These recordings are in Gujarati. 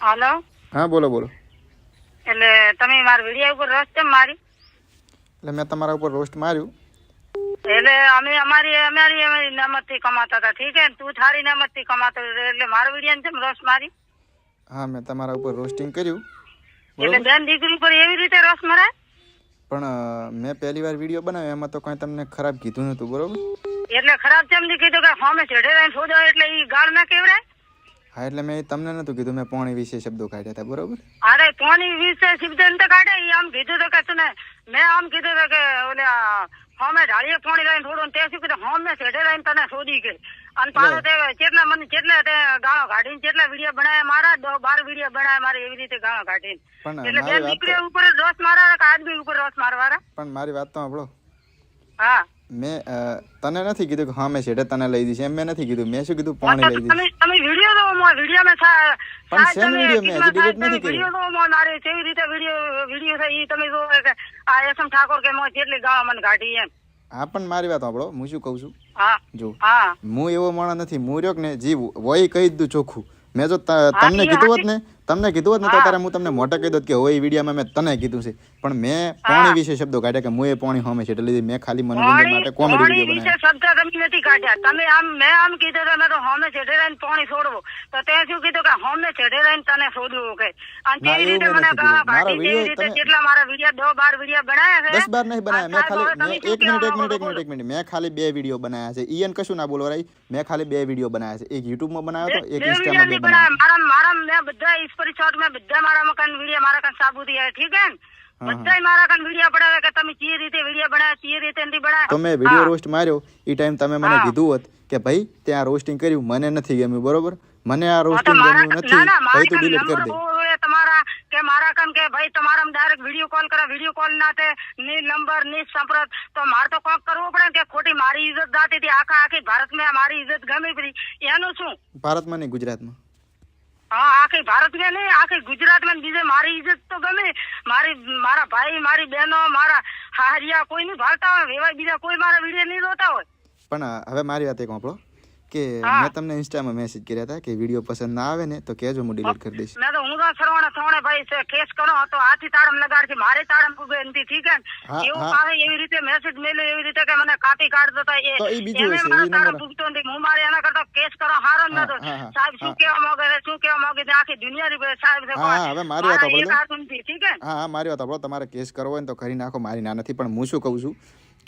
હાલો? હા બોલો બોલો. એટલે તમે મારા વિડિયા ઉપર રસ કેમ મારી? એટલે મેં તમારા ઉપર રોસ્ટ માર્યું. એટલે અમે અમારી અમારી અમારી નમતથી કમાતા હતા ઠીક હે તું થારી નમતથી કમાતો એટલે મારા વીડિયો કેમ રસ મારી? હા મેં તમારા ઉપર રોસ્ટિંગ કર્યું. એટલે બેન દીકરી ઉપર એવી રીતે રસ મરાય પણ મેં પહેલી વાર વીડિયો બનાવ્યો એમાં તો કઈ તમને ખરાબ કીધું નહોતું બરોબર? એટલે ખરાબ કેમ નહીં કીધું કે ફોર્મે ચઢે રહીને શોધો એટલે એ ગાળ ના કેવડાય હા એટલે મેં તમને નતું કીધું મેં પોણી વિશે શબ્દો કાઢ્યા હતા બરોબર? અરે પોણી વિશે શિવજન તો કાઢે ઈ આમ કીધું તો કે તને મેં આમ કીધું તો કે ઓલે હોમે ઢાળીએ પોણી લઈને થોડું તે શું કીધું હોમે ચઢે લઈને તને શોધી ગઈ અને પાછો તે કેટલા મને કેટલા તે ગાળો કાઢીને કેટલા વીડિયો બનાવ્યા મારા દો બાર વીડિયો બનાવ્યા મારે એવી રીતે ગાળો કાઢીને. એટલે બે દીકરી ઉપર રસ મારા કે આદમી ઉપર રસ મારવાના? પણ મારી વાત તો સાંભળો. હા. મેં તને નથી કીધું કે હા મેં છેડે તને લઈ દીધી એમ મેં નથી કીધું. મેં શું કીધું? પાણી લઈ દીધી તમે વિડિયો દો મો વિડિયો મે સા પણ સાહેબ વિડિયો મેં? હજી delete નથી કર્યો. વિડિયો દો મો મારે કેવી રીતે વિડિયો વિડિયો છે ઈ તમે જો આ એસમ ઠાકોર કે મો કેટલી ગાળો મને કાઢી એમ. હા પણ મારી વાત સાંભળો. હું શું કહું છું? હા જો હા. હું એવો માણસ નથી. હું રહ્યો કે ને જીવ વોય કહી દીધું ચોખ્ખું. મેં જો તમને કીધું હોત ને તમને કીધું હોત ને તો અત્યારે હું તમને મોટા કહી દઉં કે હોય વિડીયોમાં મેં તને કીધું છે. પણ મેં પોણી વિશે શબ્દો કાઢ્યા કે હું એ પોણી હોમે છે એટલે લીધી મેં ખાલી મનોરંજન માટે કોમેડી પાણી વીડિયો વિશે શબ્દ તમે નથી કાઢ્યા. તમે આમ મેં આમ કીધું તમે તો હોમે ચઢે રહીને પાણી છોડવો. તો તે શું કીધું કે હોમે ચઢે રહીને તને છોડવું કે. અને તેવી રીતે મને. મારો રીતે કેટલા મારા વીડિયો દો બાર વીડિયો બનાવ્યા છે. 10 12 નહીં બનાવ્યા મેં ખાલી હવે મેં એક મિનિટ એક મિનિટ એક મિનિટ એક મિનિટ. મેં ખાલી બે વીડિયો બનાવ્યા છે. ઈયન કશું ના બોલવા રહી મેં ખાલી બે વીડિયો બનાવ્યા છે. એક યુટ્યુબમાં બનાવ્યો તો એક Instagram માં બનાવ્યો મારા મારા મેં બધા શોર્ટ મેં બધા મારા મકાન વીડિયો મારા કાન સાબુતી આવે ઠીક હે. બધાય મારા કાન વીડિયો પડાવે કે તમે જે રીતે વીડિયો બનાવ્યા તે રીતે નથી બનાવ્યા. તમે મેં રોસ્ટ માર્યો એ ટાઈમ તમે મને કીધું હોત કે ભાઈ ત્યાં રોસ્ટિંગ કર્યું મને નથી ગમ્યું બરોબર? મને આ રોસ્ટિંગ ગમ્યું નથી. ભાઈ તું ડિલીટ કરી દે. તમારા કે મારા કામ કે ભાઈ તમારા ડાયરેક્ટ વીડિયો કોલ કરે વીડિયો કોલ ના તે ની નંબરની સંપર્ક. તો મારે તો કોક કરવું પડે કે ખોટી મારી ઇજ્જત જાતી હતી આખા આખી ભારતમાં મારી ઇજ્જત ગમી પડી. એનું શું? ભારતમાં નહીં ગુજરાતમાં. હા, આખી ભારતમાં નહીં, આખી ગુજરાતમાં બીજે મારી ઇજ્જત તો ગમે. મારી, મારા ભાઈ, મારી બહેનો, મારા હારિયા કોઈ નહીં ભાળતા હોય, વેવાય બીજા કોઈ મારા વીડિયો નહીં જોતા હોય. પણ, હવે મારી વાત એક સાંભળો કે મેં તમને ઇન્સ્ટામાં મેસેજ કર્યા હતા કે વીડિયો પસંદ ના આવે ને તો કેજો હું ડિલીટ કરી દઈશ. મેં તો હું તો સરવાણા થોણે ભાઈ છે કેસ કરો તો આથી તાળમ લગાડ છે મારે તાળમ પૂગે નથી ઠીક હે એવું હા. એવી રીતે મેસેજ મેલે એવી રીતે કે મને કાપી કાઢતો હતો એ તો એ બીજું હશે, તાળમ નંબર- પૂગતો નથી. હું મારે એના કરતા કેસ કરો હારો જ તો. સાહેબ શું કેવા માંગે છે શું કેવા માંગે છે? આખી દુનિયા ની સાહેબ છે હા, હવે મારી વાત સાંભળો. ઠીક હે હા મારી વાત સાંભળો તમારે કેસ કરવો હોય ને તો કરી નાખો મારી ના નથી પણ હું શું કહું છું?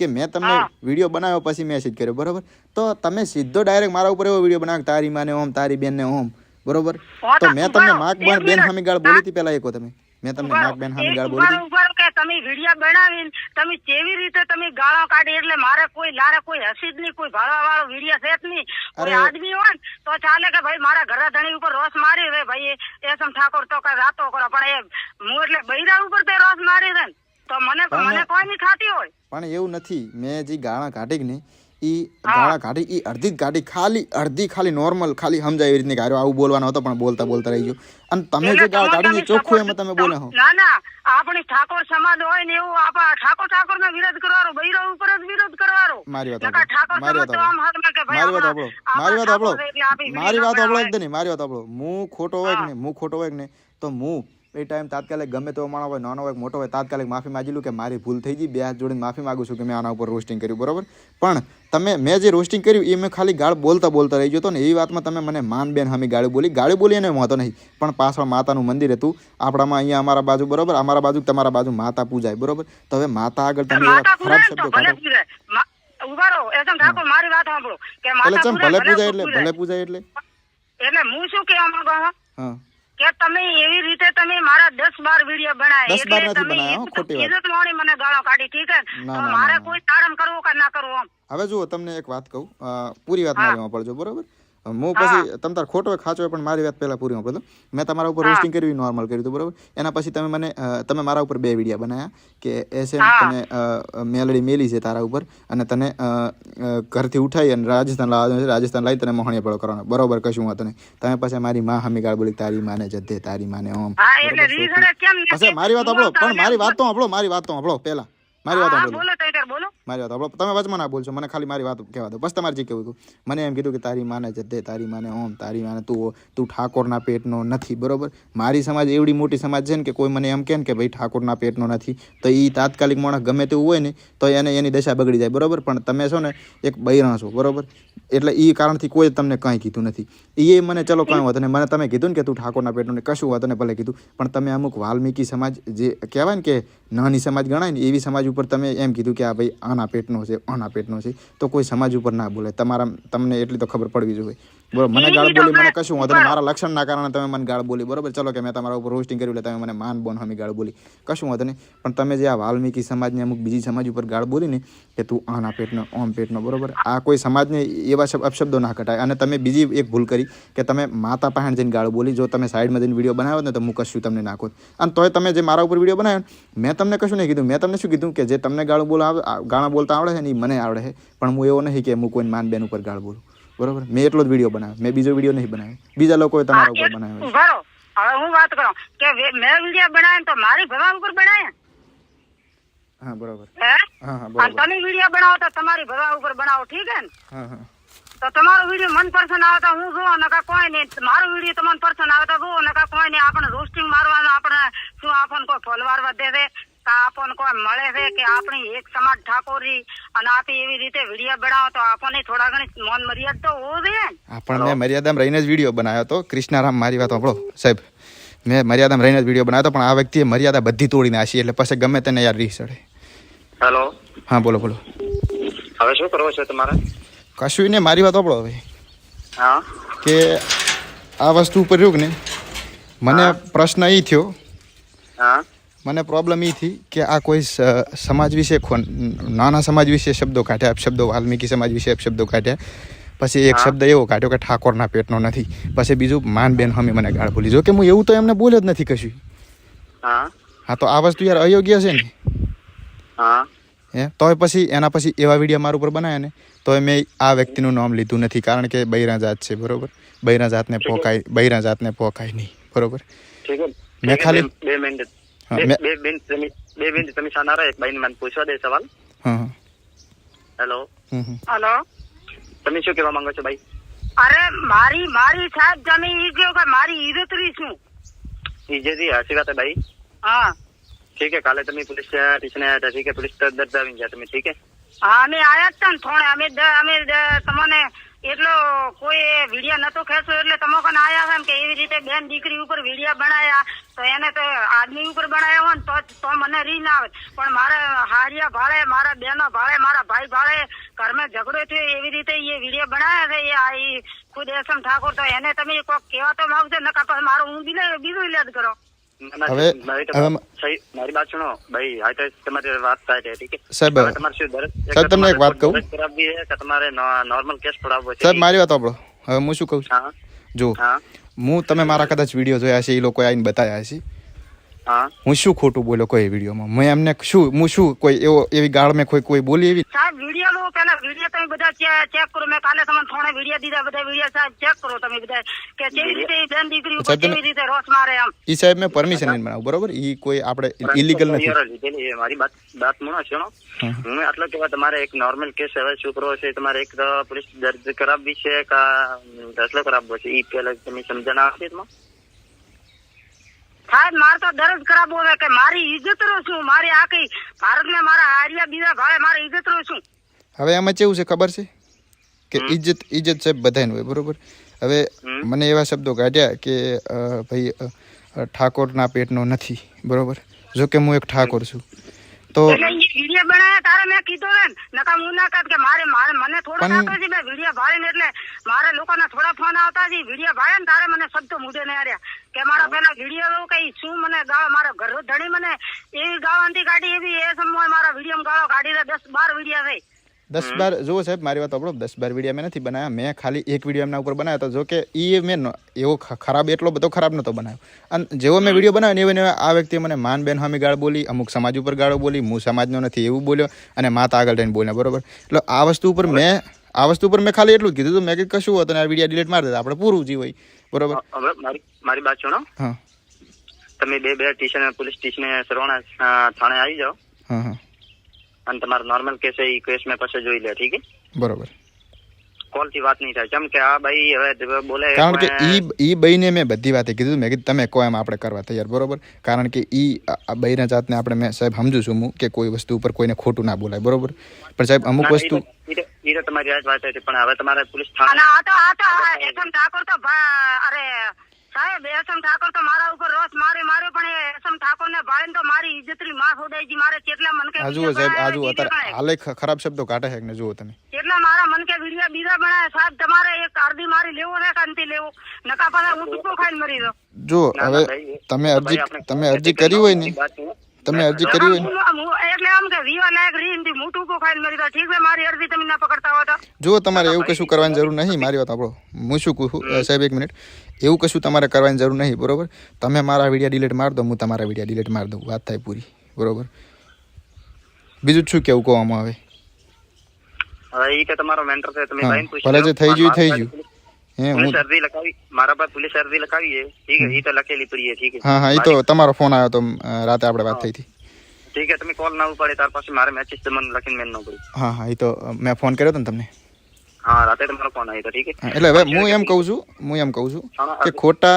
કે મેં તમને વીડિયો બનાવ્યો પછી મેસેજ કર્યો બરોબર? તો તમે સીધો ડાયરેક્ટ મારા ઉપર એવો વીડિયો બનાવ્યો તારી માને ઓમ તારી બેનને ઓમ બરોબર? તો મેં તમને માક બેન સામે ગાળ બોલી હતી પેલા એકો તમે. મેં તમને માક બેન સામે ગાળ બોલી કે તમે વીડિયો બનાવીને તમે કેવી રીતે તમે ગાળો કાઢી? એટલે મારે કોઈ લારે કોઈ હસીદ નહીં કોઈ ભાળવા વાળો વીડિયો છે જ નહીં. કોઈ આદમી હોય તો ચાલે કે ભાઈ મારા ઘરે ધણી ઉપર રોસ મારી રે. ભાઈ એસમ ઠાકોર તો કઈ રાતો કરો પણ એ હું એટલે બૈરા ઉપર તે રોસ મારી રે ને. તો મને પણ- મને કોઈ નહીં થતી હોય? પણ એવું નથી. મેં જે ગાળા કાઢી ને ઈ ગાળા કાઢી ઈ અડધી જ કાઢી ખાલી અડધી ખાલી નોર્મલ ખાલી સમજાય એવી રીતની ગાળો. આવું બોલવાનો હતો પણ બોલતા બોલતા રહી ગયો. અને તમે જે ગાળ કાઢી ચોખ્ખું એમાં તમે બોલે હો. ના ના. આપણી ઠાકોર સમાજ હોય ને એવું આપા ઠાકોર ઠાકોર નો વિરોધ કરવાનો બૈરો ઉપર જ વિરોધ કરવાનો. મારી વાત ઠાકોર મારી વાત મારી વાત આપણો મારી વાત આપણા મારી વાત આપણો. એકદમ મારી વાત આપણો હું ખોટો હોય કે ને હું ખોટો હોય કે ને તો હું એ ટાઈમ તાત્કાલિક ગમે તેવો માણસ હોય નાનો હોય મોટો હોય તાત્કાલિક માફી માગી લઉં કે મારી ભૂલ થઈ ગઈ બે હાથ જોડીને માફી માંગુ છું કે મેં આના ઉપર રોસ્ટિંગ કર્યું બરોબર? પણ તમે મેં જે રોસ્ટિંગ કર્યું એ મેં ખાલી ગાળ બોલતા બોલતા રહી ગયો હતો ને એ વાતમાં તમે મને માન બેન હમી ગાળી બોલી ગાળી બોલી એને વાંધો નહીં પણ પાછળ માતાનું મંદિર હતું આપણામાં અહીંયા અમારા બાજુ બરોબર? અમારા બાજુ તમારા બાજુ માતા પૂજાય બરાબર? તો હવે માતા આગળ તમે ખરાબ શબ્દો કાઢો. ઠાકોર મારી વાત સાંભળો કે માતા ભલે પૂજાય એટલે ભલે પૂજાય એટલે? એટલે હું શું કહેવા માંગુ હા. કે તમે એવી રીતે તમે મારા દસ બાર વીડિયો બનાય દસ બાર નથી ખોટી વાત. ઇજ્જત મને ગાળો કાઢી ઠીક હે ના, તો મારે. કોઈ તાળમ કરવું કે ના કરવું આમ હવે જુઓ તમને એક વાત કહું પૂરી વાત. મારી પડજો બરોબર હું પછી તમ તાર ખોટો ખાચો પણ મારી વાત પહેલા પૂરી વાપરતો મેં તમારા ઉપર. રોસ્ટિંગ કરવી નોર્મલ કર્યું હતું બરોબર? એના પછી તમે મને તમે મારા ઉપર બે વિડીયા બનાવ્યા કે એસ એમ તને મેલડી મેલી છે તારા ઉપર અને તને ઘરથી ઉઠાઈ અને રાજસ્થાન લાવવાનું છે. રાજસ્થાન લાવી તને મોહણીયા પડો કરવાનો. બરોબર કશું વાંધો નહીં. તમે પછી મારી માં હમી ગાળ બોલી તારી માને જદ્દે તારી માને ઓમ? પછી મારી વાત આપણો પણ મારી વાત તો. આપણો મારી વાત તો આપણો પહેલા. મારી વાત બોલો. મારી વાત. તમે વચમાં ના બોલશો, મને ખાલી મારી વાત કહેવા દો. બસ તમારે જે કહેવું હતું. મને એમ કીધું કે તારી માને જદ્દે તારી માને ઓમ, તારી માને તું તું ઠાકોરના પેટનો નથી, બરોબર? મારી સમાજ એવડી મોટી સમાજ છે ને કે કોઈ મને એમ કહે ને કે ભાઈ ઠાકોરના પેટનો નથી, તો એ તાત્કાલિક માણસ ગમે તેવું હોય ને, તો એને એની દશા બગડી જાય, બરોબર? પણ તમે છો ને, એક બૈરા છો, બરોબર? એટલે એ કારણથી કોઈ તમને કંઈ કીધું નથી. એ મને ચલો કાંઈ વાંધો નહીં, મને તમે કીધું ને કે તું ઠાકોરના પેટનો કશું વાંધો ને ભલે કીધું. પણ તમે અમુક વાલ્મીકી સમાજ જે કહેવાય ને કે નાની સમાજ ગણાય ને, એવી સમાજ ઉપર તમે એમ કીધું કે આ ભાઈ આના પેટનો છે આના પેટનો છે, તો કોઈ સમાજ ઉપર ના બોલે. તમારા, તમને એટલી તો ખબર પડવી જોઈએ. બરોબર મને ગાળ બોલી મને કશું વાંધો નહીં. મારા લક્ષણના કારણે તમે મને ગાળ બોલી બરોબર? ચલો કે મેં તમારા ઉપર રોસ્ટિંગ કર્યું એટલે તમે મને માન બોન હમી ગાળ બોલી. કશું વાંધો નહીં. પણ તમે જે આ વાલ્મીકી સમાજની અમુક બીજી સમાજ ઉપર ગાળ બોલી ને કે તું આના પેટનો ઓમ પેટનો બરોબર? આ કોઈ સમાજને એવા શબ- અપશબ્દો ના કટાય. અને તમે બીજી એક ભૂલ કરી કે તમે માતા પાસે જઈને ગાળ બોલી. જો તમે સાઈડમાં જઈને વીડિયો બનાવ્યો ને તો હું કશું તમને નાખો અને તોય તમે જે મારા ઉપર વીડિયો બનાવ્યો ને, મેં તમને કશું નહીં કીધું. મેં તમને શું કીધું? કે જે તમને ગાળ બોલ ગાળા બોલતા આવડે છે ને એ મને આવડે છે. પણ હું એવો નહીં કે હું કોઈ માન બેન ઉપર ગાળ બોલું. બરોબર? મેં એટલો જ વીડિયો બનાવ્યો. મેં બીજો વીડિયો નહીં બનાવ્યો. બીજા લોકોએ તમારા ઉપર બનાવ્યો બરો હવે હું વાત કરું? કે મેં વીડિયો બનાવ્યો તો મારી ભવા ઉપર બનાવ્યા હા બરોબર. હા? હા બરોબર. તમે વીડિયો બનાવો તો તમારી ભવા ઉપર બનાવો ઠીક હે ને? હા હા. તો તમારો વીડિયો મન પર્સન આવે તો હું જોઉં નકા કોઈ નહીં. મારો વીડિયો તમને પર્સન આવે તો જોઉં નકા કોઈ નહીં. આપણે રોસ્ટિંગ મારવાનું આપણે શું આપણને કોઈ ફોલોવર વધે છે? આપણને કોઈ મળે છે કે આપણી એક સમાજ ઠાકોરજી અને આપી એવી રીતે વીડિયો બનાવો તો આપણને થોડા ઘણી મન મર્યાદા તો હોવું જોઈએ આપણને પણ મેં મર્યાદામાં રહીને જ વીડિયો બનાવ્યો હતો. કૃષ્ણારામ મારી વાત આપણો સાહેબ મેં મર્યાદામાં રહીને જ વીડિયો બનાવ્યો હતો પણ આ વ્યક્તિએ મર્યાદા બધી તોડી નાખી એટલે પછી ગમે તેને યાર રીસ ચડે. હેલો હા બોલો બોલો. હવે શું કરવો છે તમારે? કશું ને મારી વાત આપણો હવે. હા. કે આ વસ્તુ ઉપર રહ્યું કે ને મને પ્રશ્ન એ થયો હા. મને પ્રોબ્લેમ એ થઈ કે આ કોઈ સમાજ વિશે નાના સમાજ વિશે શબ્દો કાઢ્યા શબ્દો વાલ્મીકી સમાજ વિશે શબ્દો કાઢ્યા. પછી એક શબ્દ એવો કાઢ્યો કે ઠાકોરના પેટનો નથી. પછી બીજું માન બેન હમી મને ગાળ ભૂલી જો કે હું એવું તો એમને બોલ્યો જ નથી કશું. હા. તો આ વસ્તુ યાર અયોગ્ય છે ને. હા. તોય પછી એના પછી એવા વીડિયો મારા ઉપર બનાવ્યા ને તોય મેં આ વ્યક્તિનું નામ લીધું નથી. કારણ કે બૈરા જાત છે બરોબર? બૈરા જાતને પોકાય બૈરા જાતને પોકાય નહીં બરોબર? મેં ખાલી- બે બેન બે બેન તમે સાનારા એક બાઈને મને પૂછવા દે સવાલ. હેલો હેલો તમે શું કહેવા માંગો છો ભાઈ? અરે મારી મારી સાહેબ તમે ઈ કે મારી ઈજતરી શું? ઈજતી હાસી વાત ભાઈ. હા. ઠીક હે કાલે તમે પોલીસ સ્ટેશન આવ્યા ઠીક હે? પોલીસ દર્દ આવી ગયા તમે ઠીક હે? હા અમે આયા હતા ને થોડે અમે અમે તમને એટલો કોઈ વીડિયો નતો ખેંચો એટલે તમે કોને આયા એમ કે એવી રીતે બેન દીકરી ઉપર વીડિયો બનાયા, તો એને તો આદમી ઉપર બનાયા હોય ને તો તો મને રી ના આવે. પણ મારા હારિયા ભાળે, મારા બેનો ભાળે, મારા ભાઈ ભાળે ઘરમાં ઝઘડો થયો, એવી રીતે એ વિડિયા બનાયા છે, એ આ ખુદ એસમ ઠાકોર તો એને તમે કોક કહેવા તો માંગજો નકા પછી મારો હું બીલે બીજું ઇલાજ કરો. હવે- મારી વાત સુનો ભાઈ તો તમારી વાત થાય ઠીક है સાહેબ તમને એક વાત કહું? કરાવવી છે કે તમારે નોર્મલ કેસ પડાવવો છે? સાહેબ મારી વાત સાંભળો. હવે હું શું કહું છું? હા. જો હા. હું તમે મારા કદાચ વીડિયો જોયા છે એ લોકો આવીને બતાવ્યા છે હા. શું ખોટું બોલો કોઈ વિડીયોમાં? મેં એમને શું હું શું કોઈ એવો એવી ગાળ મેં કોઈ કોઈ બોલી એવી? સાહેબ વીડિયો લો પેલા વીડિયો તમે બધા ચેક કરો. મેં કાલે તમને થોડા વીડિયો દીધા બધા વીડિયો સાહેબ ચેક કરો તમે બધા કે કેવી રીતે બેન દીકરી ઉપર કેવી રીતે રોસ મારે એમ. ઈ સાહેબ મેં પરમિશન લઈને બનાવું બરોબર? ઈ કોઈ આપણે ઇલીગલ નથી. મારી વાત વાત મુનો છે હું. આટલો કહેવા તમારે એક નોર્મલ કેસ હવે શું કરવો છે તમારે એક પોલીસ દર્જ કરાવવી છે કે દાખલો કરાવવો છે ઈ પેલા તમે સમજણ આવશે એમાં? સાહેબ મારે તો દરજ ખરાબ હોવે કે મારી ઇજ્જત રો શું? મારી આખી ભારત ને મારા હારિયા બીજા ભાઈ મારી ઇજ્જત રો શું? હવે આમાં કેવું છે ખબર છે? કે ઇજ્જત ઇજ્જત સાહેબ બધાને હોય બરોબર? હવે મને એવા શબ્દો કાઢ્યા કે ભાઈ ઠાકોરના પેટનો નથી બરોબર? જો કે હું એક ઠાકોર છું. તો વીડિયો બનાવ્યા તારે મેં કીધું ને નકા હું ના કે મારે મારે મને થોડો થતો છે મેં વીડિયો ભાળીને એટલે મારે લોકોના થોડા ફોન આવતા છે વીડિયો ભાળે ને તારે મને શબ્દ મુઢે ને આર્યા કે મારા પેલા વીડિયો કઈ શું મને ગાવા મારા ઘર ધણી મને એવી ગાવ નથી કાઢી એવી એ સમય મારા વીડિયો ગાળો કાઢી દસ બાર વીડિયો થઈ. દસ બાર જુઓ સાહેબ મારી વાત આપણો દસ બાર વીડિયો મેં નથી બનાવ્યા. મેં ખાલી એક વીડિયો એમના ઉપર બનાવ્યો હતો. જો કે એ મેં એવો ખરાબ એટલો બધો ખરાબ નહોતો બનાવ્યો. અને જેવો મેં વીડિયો બનાવ્યો ને એવો ને આ વ્યક્તિએ મને માન બેન હામી ગાળ બોલી અમુક સમાજ ઉપર ગાળો બોલી હું સમાજનો નથી એવું બોલ્યો અને માતા આગળ રહીને બોલ્યા બરોબર? એટલે આ વસ્તુ ઉપર મેં આ વસ્તુ ઉપર મેં ખાલી એટલું જ કીધું હતું. મેં કીધું કશું હતું આ વીડિયો ડિલીટ મારી દેતા આપણે પૂરું જીવ હોય. બરોબર? હવે મારી મારી વાત સુનો હા. તમે બે બે સ્ટેશન પોલીસ સ્ટેશને સરવાણા થાણે આવી જાઓ. હા હા. અને તમારો નોર્મલ કેસ છે એ કેસ મેં પછી જોઈ લે ઠીક છે? બરોબર. કોલથી વાત નહીં થાય. કેમ કે આ ભાઈ હવે બોલે કારણ કે મેં- ઈ ઈ બઈને મેં બધી વાતે કીધું મેં કીધું તમે કહો એમ આપણે કરવા તૈયાર. બરોબર? કારણ કે ઈ આ- આ બઈના જાતને આપણે મેં સાહેબ સમજુ છું હું કે કોઈ વસ્તુ ઉપર કોઈને ખોટું ના બોલાય. બરોબર? પણ સાહેબ અમુક ના, ના, વસ્તુ ઈ તો- ઈ તો- ઈ તો તમારી આ જ વાત હતી પણ હવે તમારે પોલીસ અને થાણે આ તો આ તો આ એસએમ ઠાકોર તો ભા- અરે સાહેબ એસમ ઠાકોર તો મારા ઉપર રોષ મારે મારે પણ એ એસએમ ઠાકોર ને ભાઈ તો મારી ઇજ્જતની માં ખોદાઈ ગઈ મારે કેટલા મન કે આજુ સાહેબ આજુ અત્યારે હાલે ખરાબ શબ્દો કાઢે છે ને જુઓ તમે. કેટલા મારા મન કે વિડિયા બીજા બનાય? સાહેબ તમારે એક અરજી મારી લેવો ને કાંતિ લેવો. નકા પાછા હું ટૂંકો ખાઈને મરી દઉં જો હવે તમે તો અરજી તમે અરજી કરી હોય ને. તમે અરજી કરી હોય ને. એટલે આમ કે વિવા લાયક રીનથી મોટું કો ખાઈને મરી દઉં ઠીક છે મારી અરજી તમે ના પકડતા હો તો. જો તમારે એવું કશું કરવાની જરૂર નહીં મારી વાત આપણો હું શું કહું સાહેબ એક મિનિટ. એવું કશું તમારે કરવાની જરૂર નહીં બરોબર? તમે મારા વિડીયા ડિલીટ માર દો હું તમારા વીડિયો ડિલીટ માર દઉં. વાત થાય પૂરી બરાબર? બીજું શું કેવું કહેવામાં આવે? હા, ભલે જે થઈ ગયું, થઈ ગયું. હે હું અરજી લખાવી મારા પાસે પોલીસ અરજી લખાવી છે? ઠીક તો લખેલી પડી છે ઠીક છે? હા હા એ તો તમારો ફોન આવ્યો તો રાતે આપણે વાત થઈ હતી. ઠીક છે તમે કોલ ના ઉપાડે તાર પાસે મારે મેસેજ તમને લખીને મેન ન પડી. હા હા એ તો મેં ફોન કર્યો તો ને તમને? હા રાતે તમારો ફોન આવ્યો ઠીક છે. એટલે હવે હું એમ કહું છું હું એમ કહું છું કે ખોટા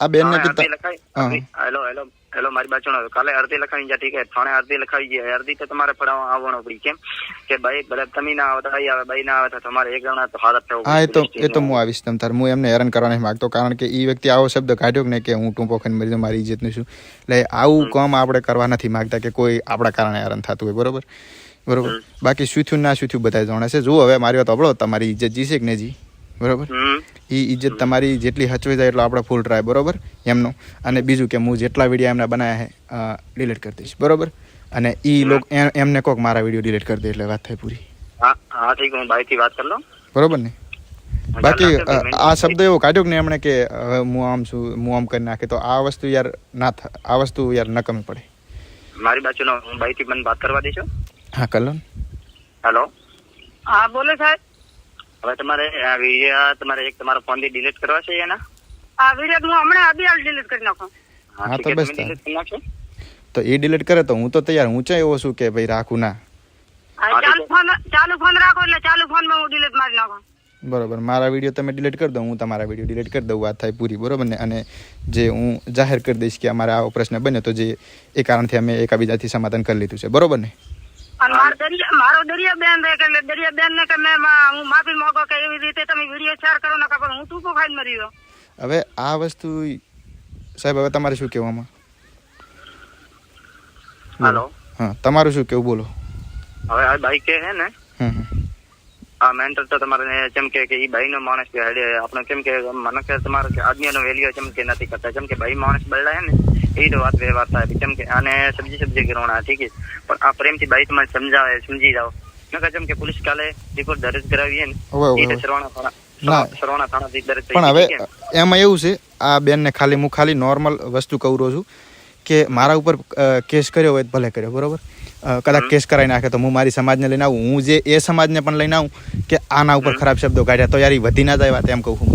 આ બેન ને કીધા હેલો હેલો હેલો મારી બાજુ કાલે અડધી લખાવી જાય ઠીક છે? થાણે અરજી લખાવી જાય અરજી તો તમારે પડાવવા આવવાનો પડી કેમ? કે ભાઈ ભલે તમે ના આવતા ભાઈ આવે ભાઈ ના આવે તો તમારે એક જણા તો હાલત થવું હા એ તો એ તો હું આવીશ તમ તાર. હું એમને હેરાન કરવા નહીં માંગતો કારણ કે એ વ્યક્તિ આવો શબ્દ કાઢ્યો કે ને કે હું ટૂંપો ખાઈને મરી મારી ઇજ્જતનું છું એટલે આવું કામ આપણે કરવા નથી માગતા કે કોઈ આપણા કારણે હેરાન થતું હોય બરોબર? બરોબર? બાકી શું થયું ના શું થયું બધા જાણે છે. જુઓ હવે મારી વાત આપણો તમારી ઇજ્જત જીશે કે જી? બરોબર? એ ઇજ્જત તમારી જેટલી હચવી જાય એટલો આપણે ફૂલ ટ્રાય બરોબર? એમનું. અને બીજું કે હું જેટલા વીડિયો એમના બનાવ્યા છે ડિલીટ કરી દઈશ બરોબર? અને એ લોકો એમને કોક મારા વીડિયો ડિલીટ કરી દે એટલે વાત થાય પૂરી. હા હા ઠીક હું ભાઈ વાત કરી લઉં. બરોબર ને? બાકી આ શબ્દ એવો કાઢ્યો કે એમણે કે હવે હું આમ છું હું આમ કરી નાખે તો આ વસ્તુ યાર ના આ વસ્તુ યાર નકમી પડે. મારી બાજુનો હું ભાઈથી મને વાત કરવા દેશો હા કલો હેલો હા બોલો સાહેબ. હવે તમારે આ વીડિયો તમારે એક તમારો ફોનથી ડિલીટ કરવા છે એના? આ વીડિયો હું હમણાં અભી હાલ ડિલીટ કરી નાખું. હા, તો બસ? તો એ ડિલીટ કરે તો હું તો તૈયાર હું ચા એવો છું કે ભાઈ રાખું ના? ચાલુ ફોન ચાલુ ફોન રાખો એટલે ચાલુ ફોનમાં હું ડિલીટ મારી નાખું. બરોબર મારા વીડિયો તમે ડિલીટ કરી દો હું તમારા વીડિયો ડિલીટ કરી દઉં વાત થાય પૂરી બરોબર ને? અને જે હું જાહેર કરી દઈશ કે અમારે આવો પ્રશ્ન બન્યો તો જે એ કારણથી અમે એકાબીજાથી સમાધાન કરી લીધું છે બરોબર ને? મારો દરિયા મારો દરિયા બેન છે કે એટલે દરિયા બેન ને કે મેં હું માફી માંગો કે એવી રીતે તમે વીડિયો શેર કરો ના પણ હું ટૂંકો ખાઈને મરી ગયો. હવે આ વસ્તુ સાહેબ હવે તમારે શું કહેવામાં? હેલો. હા તમારું શું કેવું બોલો. હવે આ ભાઈ કે હે ને હમ હમ. આ મેન્ટર તો તમારે જેમ કે કે ઈ ભાઈ નો માણસ આપણે કેમ કે મને કે તમારે કે આજ્ઞા નો વેલ્યુ જેમ કે નથી કરતા. જેમ કે ભાઈ માણસ બળડા હે ને એ તો વાત વ્યવહાર થાય. કેમ કે આને સમજી સમજી કરવાના ઠીક છે? પણ આ પ્રેમથી બાઈકમાં સમજાવે સમજી જાઓ. નકર જેમ કે પોલીસ કાલે રિપોર્ટ દરજ કરાવીએ ને એ સરવાણા થાણા પણ હવે? એમાં એવું છે આ બેનને ખાલી હું ખાલી નોર્મલ વસ્તુ કહું છું કે મારા ઉપર કેસ કર્યો હોય ભલે કર્યો બરોબર? કદાચ કેસ કરાવી નાખે તો હું મારી સમાજને લઈને આવું. હું જે એ સમાજને પણ લઈને આવું કે આના ઉપર ખરાબ શબ્દો કાઢ્યા તો યાર વધી ના જાય વાત એમ કહું હું.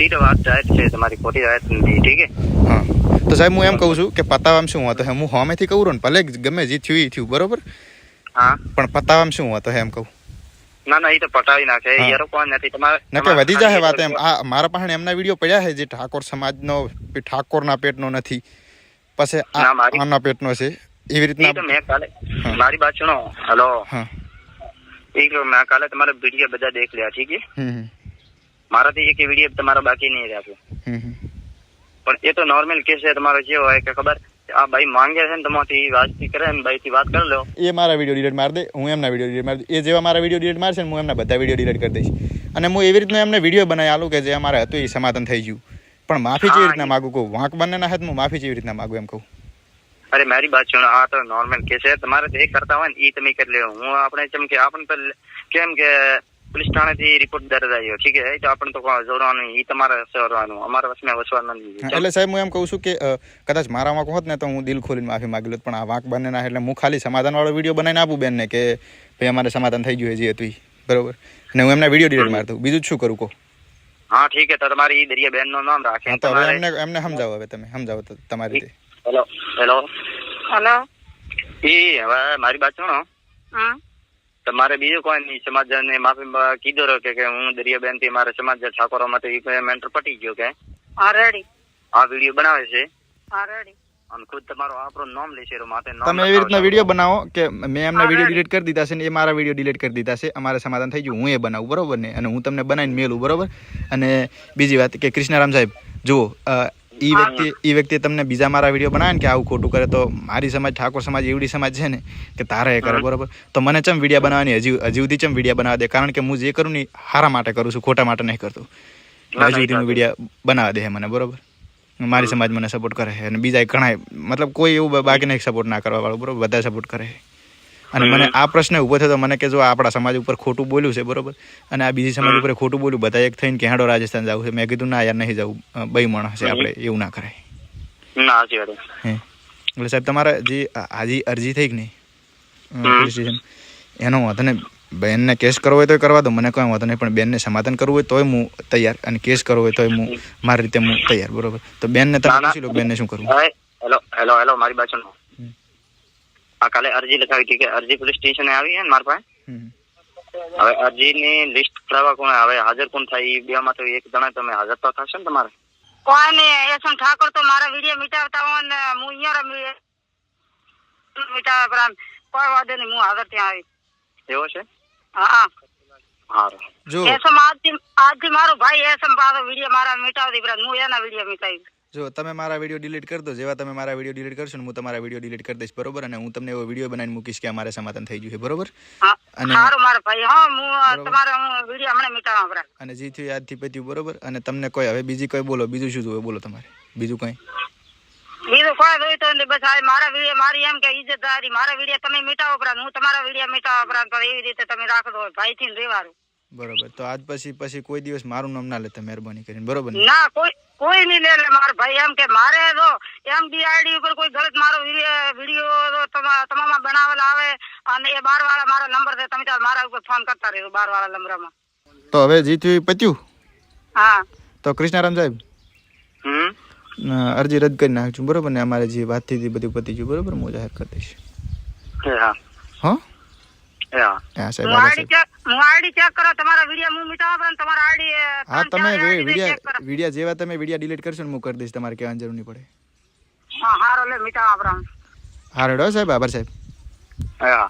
ઈ વાત જાહેર છે તમારી ખોટી વાત નથી ઠીક છે? હા. તો સાહેબ હું એમ કહું છું કે પતાવામાં શું હતો હું હોમેથી કહું ને ભલે ગમે જે થયું એ થયું બરોબર? હા. પણ પતાવામાં શું હતો એમ કહું? ના ના એ તો પટાવી નાખે યારો કોણ નથી? તમારે નકે વધી જાય વાત એમ. આ મારા પાસે એમના વીડિયો પડ્યા છે જે ઠાકોર સમાજનો ઠાકોરના પેટનો નથી. પછી આના પેટનો છે. એવી તો રીતના મેં કાલે. મારી વાત સુનો હેલો. હા. એક મેં કાલે તમારા વીડિયો બધા દેખ લ્યા ઠીક છે? હમ. મારાથી એક વીડિયો તમારો બાકી નહીં રાખ્યો. પણ એ તો નોર્મલ કેસ છે તમારો જે હોય કે ખબર આ ભાઈ માંગે છે ને તમારી વાતચીત કરે ને ભાઈ થી વાત કરી લો. એ મારા વીડિયો ડિલીટ મારી દે હું એમના વીડિયો ડિલીટ મારી એ જેવા મારા વીડિયો ડિલીટ મારશે ને હું એમના બધા વીડિયો ડિલીટ કરી દઈશ. અને હું એવી રીતના એમને વીડિયો બનાવી આલું કે જે અમારે હતું એ સમાધાન થઈ ગયું. પણ માફી કેવી રીતના માગું કહું? વાંક બંનેના હાથ હું માફી કેવી રીતના માગું એમ કહું? અરે મારી વાત સુનો આ તો નોર્મલ કેસ છે. તમારે જે કરતા હોય ને એ તમે કરી લેવું હું આપણે જેમ કે આપણને તો કેમ કે પોલીસ થાણેથી રિપોર્ટ દર્જ આવ્યો ઠીક છે? તો આપણે તો જોડવાનું એ તમારે સવરવાનું અમારા વસમાં વસવાનું હા, નથી એટલે સાહેબ હું એમ કહું છું કે કદાચ મારા વાંક હોત ને તો હું દિલ ખોલીને માફી માગી લોત પણ આ વાંક બંનેના એટલે હું ખાલી સમાધાન વાળો વીડિયો બનાવીને આપું બેનને કે ભાઈ અમારે સમાધાન થઈ ગયું છે જે હતું ઈ. બરોબર? અને હું એમના વીડિયો ડિલીટ મારતો. બીજું જ શું કરું કહો? હા ઠીક છે. તો તમારી ઈ દરિયા બેનનું નામ રાખે. તો એમને એમને સમજાવો હવે તમે. સમજાવો તો તમારી રીતે. હેલો. હેલો. હલો. એ હવે મારી વાત સુણો. હમ તમારે બીજું કોઈ નહીં સમાજને માફી કીધો રહ્યો કે કે હું દરિયાબેનથી મારે સમાજ ઠાકોરો માટે ઈ મેન્ટર પટી ગયો કે. હા આ વીડિયો બનાવે છે. હા અને ખુદ તમારો આપણું નામ લેશે માથે તમે એવી રીતના વીડિયો બનાવો કે મેં એમના વીડિયો. ડિલીટ કરી દીધા છે ને એ મારા વીડિયો ડિલીટ કરી દીધા છે. અમારે સમાધાન થઈ ગયું હું એ બનાવું બરોબર ને? અને હું તમને બનાવીને મેલું બરોબર? અને બીજી વાત કે કૃષ્ણરામ સાહેબ જુઓ વ્યક્તિ ઈ વ્યક્તિએ તમને બીજા મારા વીડિયો બનાવે ને કે આવું ખોટું કરે તો મારી સમાજ ઠાકોર સમાજ એવડી સમાજ છે ને કે તારે એ કરે બરોબર? તો મને ચમ વીડિયો બનાવવાની હજી હજી સુધી ચમ વીડિયો બનાવવા દે? કારણ કે હું જે કરું ને હારા માટે કરું છું ખોટા માટે નહીં કરતો. હજી સુધી હું વીડિયો બનાવવા દે મને બરોબર? મારી સમાજ મને સપોર્ટ કરે છે અને બીજા ઘણા મતલબ કોઈ એવું બાકી નહીં સપોર્ટ ના કરવા વાળું બરોબર? બધા સપોર્ટ કરે છે અને મને આ પ્રશ્ન ઊભો થયો મને કે જો આપણા સમાજ ઉપર ખોટું બોલ્યું છે બરોબર? અને આ બીજી સમાજ ઉપર ખોટું બોલ્યું બધા એક થઈને કે હેડો રાજસ્થાન જવું છે. મેં કીધું ના યાર નહીં જવું. બે માણસ છે આપણે એવું ના કરાય. ના એટલે સાહેબ તમારે જે આ- અરજી થઈ કે નહીં? એનો વાંધો ને બેનને કેસ કરવો હોય તો કરવા દો. મને કોઈ વાંધો નહીં પણ બેનને સમાધાન કરવું હોય તોય હું તૈયાર. અને કેસ કરવો હોય તોય હું મારી રીતે હું તૈયાર બરોબર? તો બેનને તમે. પૂછી લો બેનને શું કરવું. હેલો હેલો હેલો મારી બાજુ કાલે અરજી લખાવી હતી કે અરજી પોલીસ સ્ટેશને આવી છે ને મારા પાસે? હમ. હવે અરજીની લિસ્ટ કરાવવા કોણ હવે હાજર કોણ થાય? એ બે માં તો એક જણા તમે હાજર તો થશે ને તમારે? કોઈ નહીં એસમ ઠાકોર તો મારા વીડિયો મિટાવતા હોય ને હું અહીંયા રમી મિટાવે પર આમ કોઈ વાંધો નહીં હું હાજર ત્યાં આવી. એવો છે? હા હા. સારું જો. એસમ આજથી આજથી મારો ભાઈ એસમ પાછો વીડિયો મારા મિટાવતી પર હું એના વીડિયો મિટાવી જો તમે મારા વીડિયો ડિલીટ કરી દો જેવા તમે મારા વીડિયો ડિલીટ કરશો ને હું તમારા વીડિયો ડિલીટ કરી દઈશ બરોબર? અને હું તમને એવો વીડિયો બનાવીને મૂકીશ કે અમારે સમાધાન થઈ ગયું છે બરોબર? અને- સારું મારો ભાઈ. હા હું તમારો વીડિયો હમણાં મિટાવા અને જી થયું યાદથી પત્યું બરોબર? અને તમને કોઈ હવે બીજી કોઈ બોલો બીજું શું જોવે બોલો તમારે. બીજું કઈ? બીજું કોઈ જોઈ તો બસ આ મારા વીડિયો મારી એમ કે ઇજ્જતદારી મારા વીડિયો તમે મિટાવો ઉપરાંત હું તમારા વીડિયો મિટાવવા ઉપરાંત પણ એવી રીતે તમે રાખો ભાઈ થી રહેવાનું. બરોબર. તો આજ પછી પછી કોઈ દિવસ મારું નામ ના લેતા મહેરબાની કરીને બરોબર ને? કોઈ કોઈ નહીં લે મારા ભાઈ એમ કે મારે જો એમ આઈડી ઉપર કોઈ ગલત મારો વીડિયો તમામ બનાવેલા આવે અને એ બાર વાળા મારા નંબર છે તમે મારા ઉપર ફોન કરતા રહેજો બાર વાળા નંબરમાં. તો હવે જીત્યું પત્યું? હા. તો કૃષ્ણારામ સાહેબ? હમ? અરજી રદ કરી નાખજો બરોબર ને? અમારે જે વાતથી બધું પતી ગયું બરોબર? હું જાહેર કરી દઈશ. હા. હા? હા તમે વિડીયા વિડીયા જેવા તમે વિડીયા ડિલીટ કરશો ને હું કરી દઈશ તમારે કહેવાની જરૂર નહીં પડે. હા હારો લે મિટાવા પર સાહેબ આભાર સાહેબ. હા